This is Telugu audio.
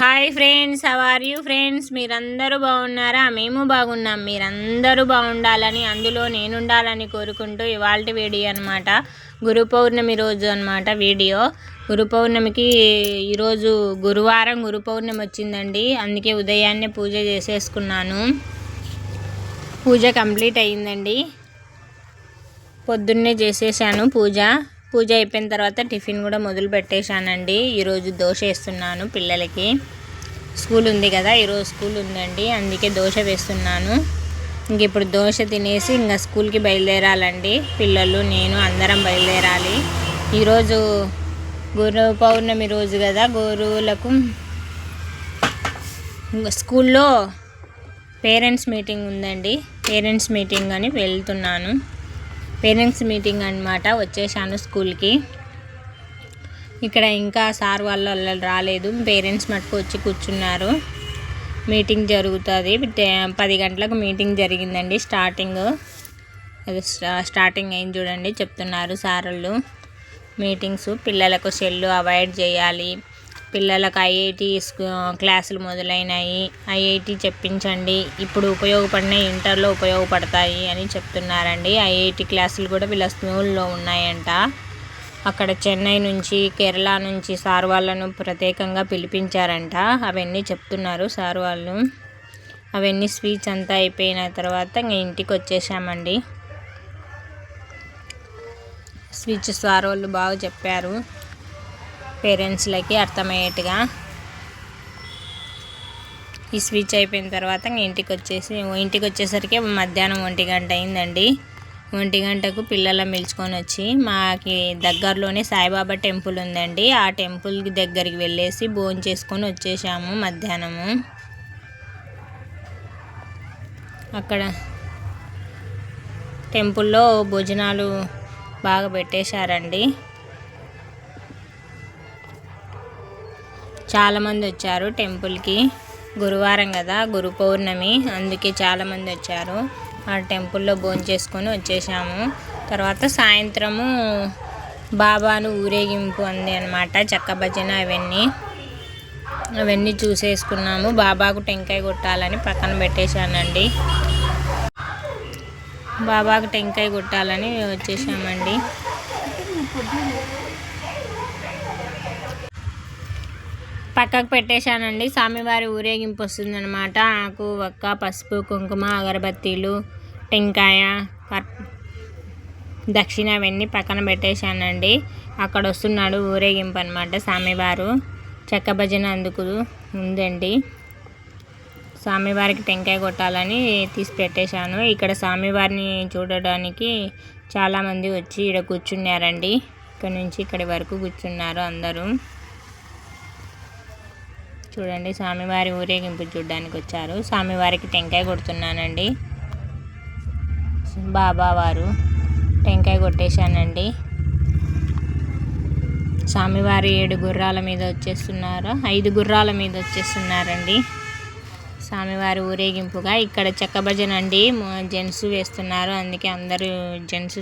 Hi friends are you friends మీరందరూ బాగున్నారా? మేము బాగున్నాం. మీరందరూ బాగుండాలని అందులో నేను ఉండాలని కోరుకుంటూ ఇవాళ వీడియో అనమాట గురు పౌర్ణమి రోజు అనమాట వీడియో. గురు పౌర్ణమికి ఈరోజు గురువారం గురు పౌర్ణమి వచ్చిందండి. అందుకే ఉదయాన్నే పూజ చేసేసుకున్నాను. పూజ కంప్లీట్ అయ్యిందండి. పొద్దున్నే చేసేసాను పూజ. పూజ అయిపోయిన తర్వాత టిఫిన్ కూడా మొదలు పెట్టేశానండి. ఈరోజు దోశ వేస్తున్నాను పిల్లలకి. స్కూల్ ఉంది కదా ఈరోజు స్కూల్ ఉందండి. అందుకే దోశ వేస్తున్నాను. ఇంక ఇప్పుడు దోశ తినేసి ఇంకా స్కూల్కి బయలుదేరాలండి. పిల్లలు నేను అందరం బయలుదేరాలి. ఈరోజు గురు పౌర్ణమి రోజు కదా గురువులకు స్కూల్లో పేరెంట్స్ మీటింగ్ ఉందండి. పేరెంట్స్ మీటింగ్ అని వెళ్తున్నాను. పేరెంట్స్ మీటింగ్ అనమాట వచ్చేసాను స్కూల్కి. ఇక్కడ ఇంకా సార్ వాళ్ళు రాలేదు. పేరెంట్స్ మటుకు వచ్చి కూర్చున్నారు. మీటింగ్ జరుగుతుంది. పది గంటలకు మీటింగ్ జరిగిందండి స్టార్టింగ్. అది స్టార్టింగ్ అయింది చూడండి చెప్తున్నారు సార్లు మీటింగ్స్ పిల్లలకు సెల్లు అవాయిడ్ చేయాలి. పిల్లలకు ఐఐటి క్లాసులు మొదలైనాయి. ఐఐటి చెప్పించండి. ఇప్పుడు ఉపయోగపడిన ఇంటర్లో ఉపయోగపడతాయి అని చెప్తున్నారండి. ఐఐటి క్లాసులు కూడా వీళ్ళ స్కూల్లో ఉన్నాయంట. అక్కడ చెన్నై నుంచి కేరళ నుంచి సార్ వాళ్ళను ప్రత్యేకంగా పిలిపించారంట. అవన్నీ చెప్తున్నారు సార్ వాళ్ళు. అవన్నీ స్పీచ్ అంతా అయిపోయిన తర్వాత ఇంకా ఇంటికి వచ్చేసామండి. స్పీచ్ సార్ వాళ్ళు బాగా చెప్పారు. పేరెంట్స్లకి అర్థమయ్యేట్టుగా ఈ స్విచ్ అయిపోయిన తర్వాత ఇంటికి వచ్చేసి ఇంటికి వచ్చేసరికి మధ్యాహ్నం ఒంటి గంట అయిందండి. ఒంటి గంటకు పిల్లల పిలుచుకొని వచ్చి మాకి దగ్గరలోనే సాయిబాబా టెంపుల్ ఉందండి. ఆ టెంపుల్ దగ్గరికి వెళ్ళేసి భోజనం చేసుకొని వచ్చేసాము మధ్యాహ్నము. అక్కడ టెంపుల్లో భోజనాలు బాగా పెట్టేశారండి. చాలామంది వచ్చారు టెంపుల్కి. గురువారం కదా గురు పౌర్ణమి. అందుకే చాలామంది వచ్చారు. ఆ టెంపుల్లో భోజనం చేసుకొని వచ్చేసాము. తర్వాత సాయంత్రము బాబాను ఊరేగింపు అంది అనమాట చెక్క భజన అవన్నీ. అవన్నీ చూసేసుకున్నాము. బాబాకు టెంకాయ కొట్టాలని పక్కన పెట్టేశానండి. బాబాకు టెంకాయ కొట్టాలని వచ్చేసామండి. పక్కకు పెట్టేశానండి. స్వామివారి ఊరేగింపు వస్తుందనమాట ఆకు ఒక్క పసుపు కుంకుమ అగరబత్తీలు టెంకాయ దక్షిణ అవన్నీ పక్కన పెట్టేశానండి. అక్కడ వస్తున్నాడు ఊరేగింపు అనమాట స్వామివారు. చెక్క భజన అందుకు ఉందండి. స్వామివారికి టెంకాయ కొట్టాలని తీసి పెట్టేశాను. ఇక్కడ స్వామివారిని చూడడానికి చాలామంది వచ్చి ఇక్కడ కూర్చున్నారండి. ఇక్కడ నుంచి ఇక్కడి వరకు కూర్చున్నారు అందరూ. చూడండి స్వామివారి ఊరేగింపు చూడడానికి వచ్చారు. స్వామివారికి టెంకాయ కొడుతున్నానండి. బాబావారు టెంకాయ కొట్టేశానండి. స్వామివారి ఏడు గుర్రాల మీద వచ్చేస్తున్నారు. ఐదు గుర్రాల మీద వచ్చేస్తున్నారండి. స్వామివారి ఊరేగింపుగా ఇక్కడ చెక్క భజన అండి జెంట్స్ వేస్తున్నారు. అందుకే అందరూ జెంట్స్